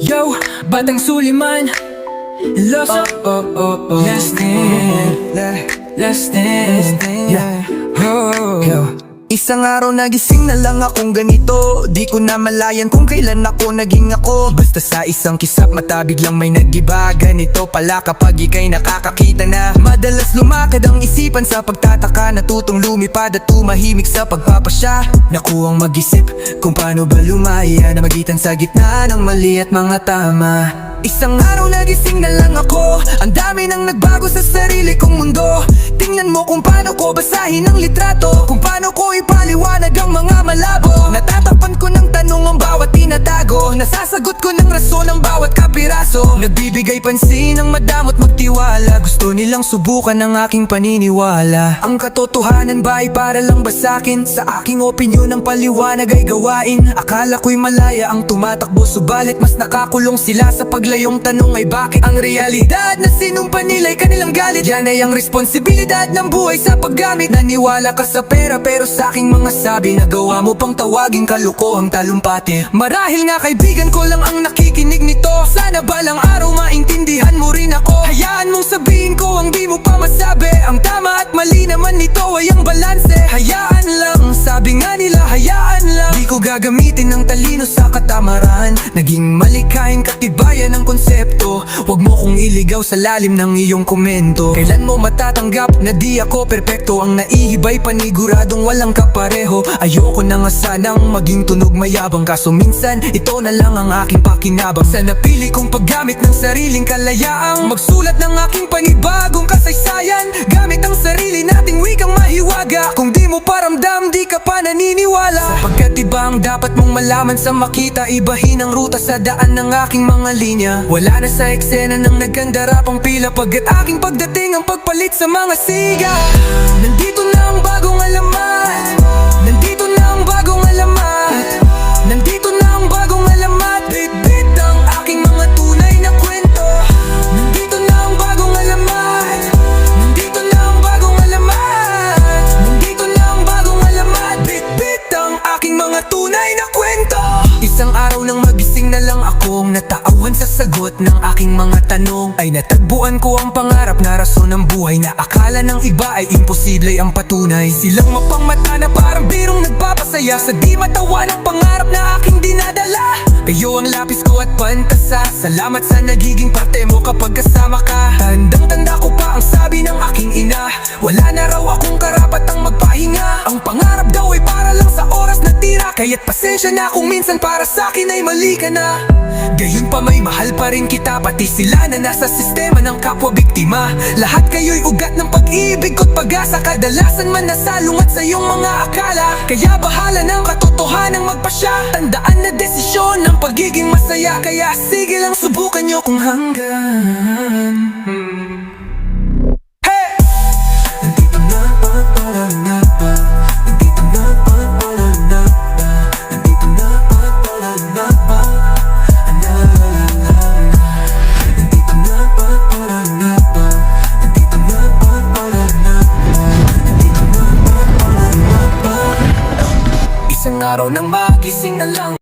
Yo, Batang Suliman Los oh, oh, oh, oh. Last stand Last stand Yeah oh. Yo. Isang araw nagising na lang akong ganito. Di ko na malayan kung kailan ako naging ako. Basta sa isang kisap mata biglang may nagiba. Ganito pala kapag ikay nakakakita na. Madalas lumakad ang isipan sa pagtataka. Natutong lumipad at tumahimik sa pagpapasya. Nakuwang mag-isip kung paano ba lumaya Na magitan sa gitna ng mali at mga tama. Isang araw nagising na lang ako. Ang dami nang nagbago sa sarili kong mundo Tingnan mo kung paano ko basahin ang litrato. Kung paano ko ipaliwanag ang mga malabo. Natatapan ko ng tanong ang bawat tinatago Nasasagot ko ng rason ang bawat kapiraso. Nagbibigay pansin ang madamot magtiwala. Gusto nilang subukan ang aking paniniwala. Ang katotohanan ba ay para lang ba sa'kin? Sa aking opinyon ang paliwanag ay gawain. Akala ko'y malaya ang tumatakbo Subalit mas nakakulong sila sa paglayong tanong ay bakit? Ang realidad na sinumpa nila'y kanilang galit. Yan ay ang responsibilidad ng buhay sa paggamit. Naniwala ka sa pera pero sa aking mga sabi Nagawa mo pang tawaging kalukuhang talumpati Marahil nga kaibigan ko lang ang nakikinig nito. Sana balang araw maintindihan mo rin ako. Hayaan mong sabihin ko ang di mo pa masabi. Ang tama at mali naman nito ay ang balanse. Hayaan lang, sabi nga nila hayaan lang. Di ko gagamitin ng talino sa katamaran. Naging malikhaing katibayan ng konsepto. Huwag mo kong iligaw sa lalim ng iyong komento. Kailan mo matatanggap na di ako perpekto? Ang naihibay paniguradong walang kapareho. Ayoko na nga sanang maging tunog mayabang. Kaso minsan ito na lang ang aking pakinabang. Sa napili kong paggamit ng sariling kalayaang Magsulat ng aking panibagong kasaysayan. Gamit ang sarili nating wikang mahiwaga. Kung di mo paramdam di ka pa naniniwala Sapagkat iba ang dapat mong malaman sa makita Ibahin ang ruta sa daan ng aking mga linya. Wala na sa eksena ng nagkandarapang pila Pagkat aking pagdating ang pagpalit sa mga siga. Nandito na lang akong nataawan sa sagot ng aking mga tanong. Ay natagbuan ko ang pangarap na rason ng buhay Na akala ng iba ay imposible ang patunay. Silang mapangmata na parang birong nagpapasaya Sa di matawan ang pangarap na aking dinadala. Kayo ang lapis ko at pantasa. Salamat sa nagiging parte mo kapag kasama ka. Tandang-tanda ko pa ang sabi ng aking ina. Wala na raw akong karapatang Kaya't pasensya na kung minsan para sa akin ay mali ka na. Gayun pa may mahal pa rin kita Pati sila na nasa sistema ng kapwa biktima. Lahat kayo'y ugat ng pag-ibig ko't pag-asa Kadalasan man nasalungat sa iyong mga akala. Kaya bahala ng katotohanang magpasya. Tandaan na desisyon ng pagiging masaya Kaya sige lang subukan nyo kung hanggang Hey! Araw nang magising na lang